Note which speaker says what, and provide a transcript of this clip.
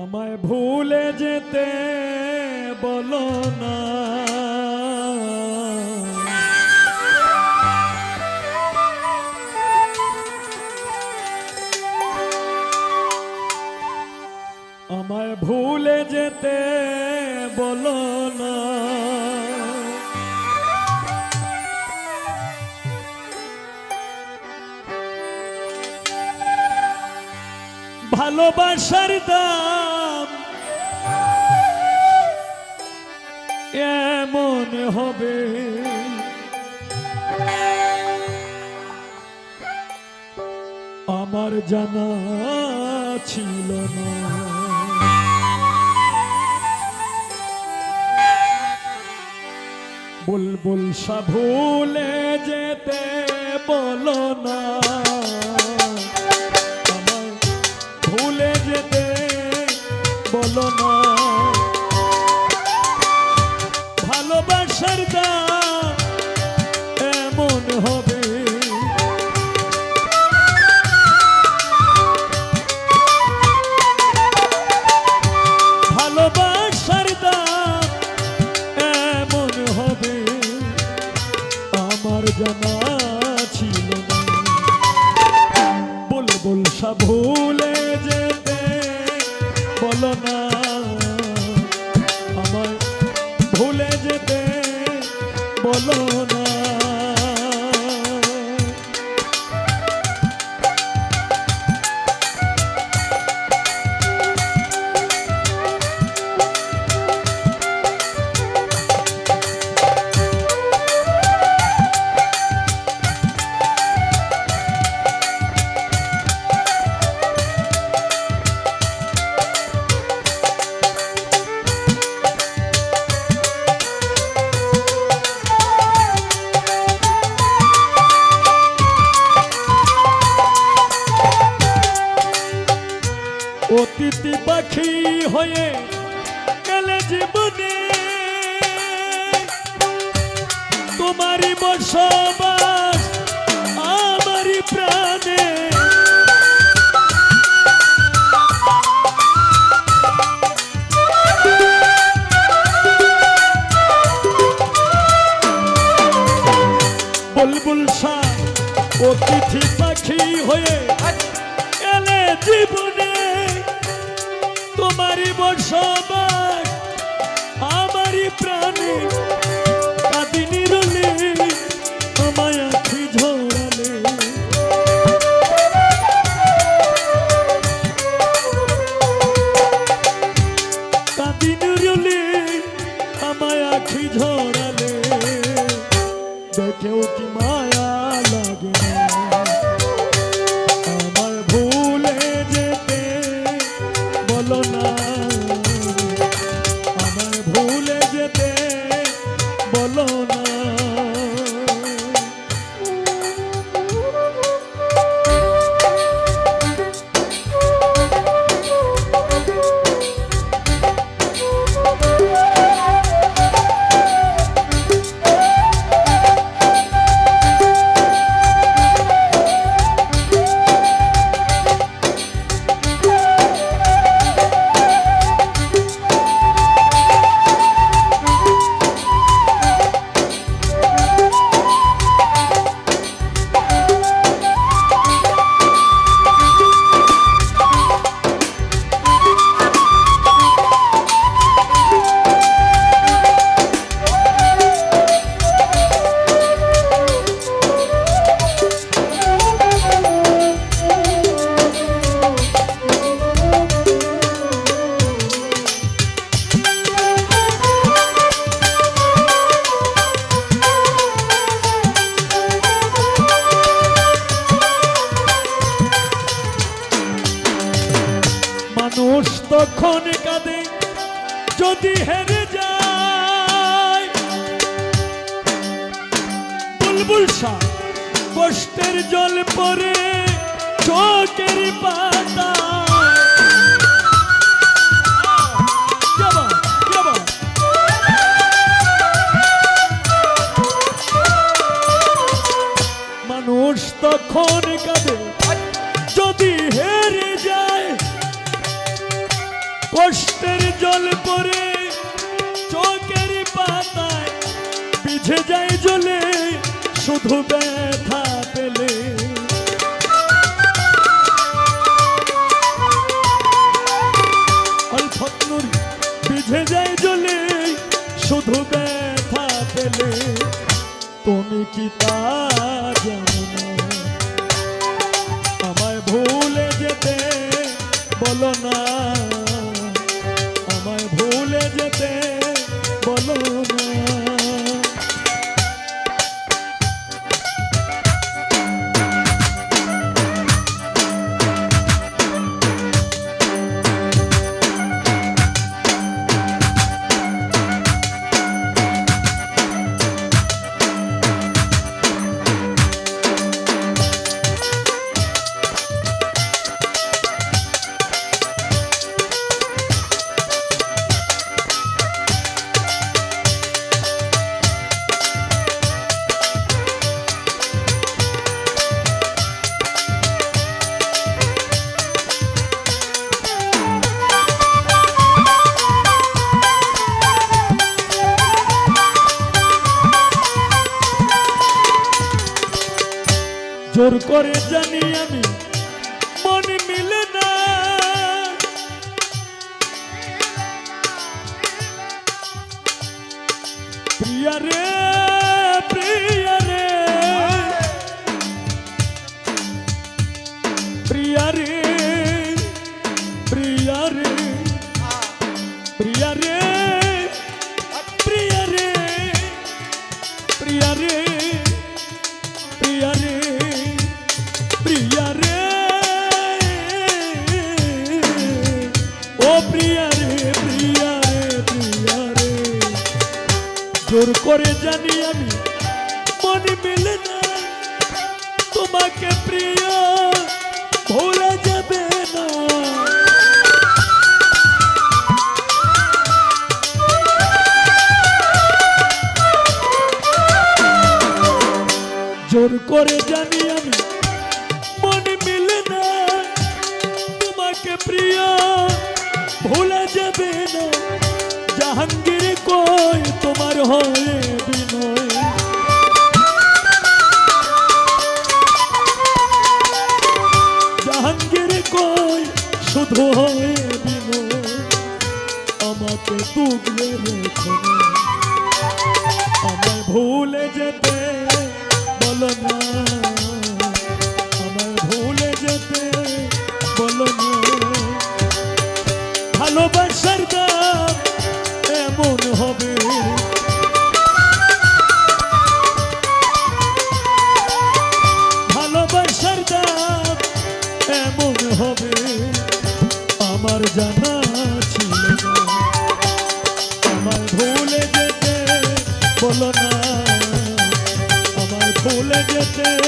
Speaker 1: আমায় ভুলে যেতে বলো না। আমায় ভুলে যেতে ভালোবাসার দাম। এমন হবে। আমার জানা ছিল না। বুলবুল সাভুলে যেতে বলো না। বলো না। ভালোবাসার এমন হবে। ভালোবাসার এমন হবে। আমার জানা ছিল না। বুলবুল সব ভুলে বলো না পাখি হয়ে গেলে জীবনে। তোমারই বসবাস আমারই প্রাণে। বুলবুল শাহ অতিথি পাখি হয়ে এলে জীবনে। তোমারই সবার আমারই প্রাণে না যদি হেরে যায় বুলবুল কষ্টের জল পরে চোখের পাতা। মানুষ তখন কাঁদে শুধু ব্যথা পেলে। বিঝে যায় জলে শুধু ব্যথা পেলে। তুমি কি আমায় ভুলে যেতে বলো না। জোর করে জানি আমি, মন মিলে না। প্রিয়া রে প্রিয়া রে। প্রিয়া রে প্রিয়া রে। প্রিয়া রে প্রিয়া রে। প্রিয়া রে। জোর করে জানি আমি, মন মিলে না। তোমাকে প্রিয়া যাবে না। জোর করে জানি আমি, মন মিলে না। তোমাকে প্রিয়, ভোলা যাবে না। জাহাঙ্গীর হয়ে বিনয়। জাহাঙ্গীর কই, শুধু হয়ে বিনয়। আমাকে তুগলে রেখো আমায় ভুলে যেতে বলো না। আমায় ভুলে যেতে বলো না। ভালোবাসার আমার জানা ছিল না। ভুলে যেতে বলো না। আমায় ভুলে যেতে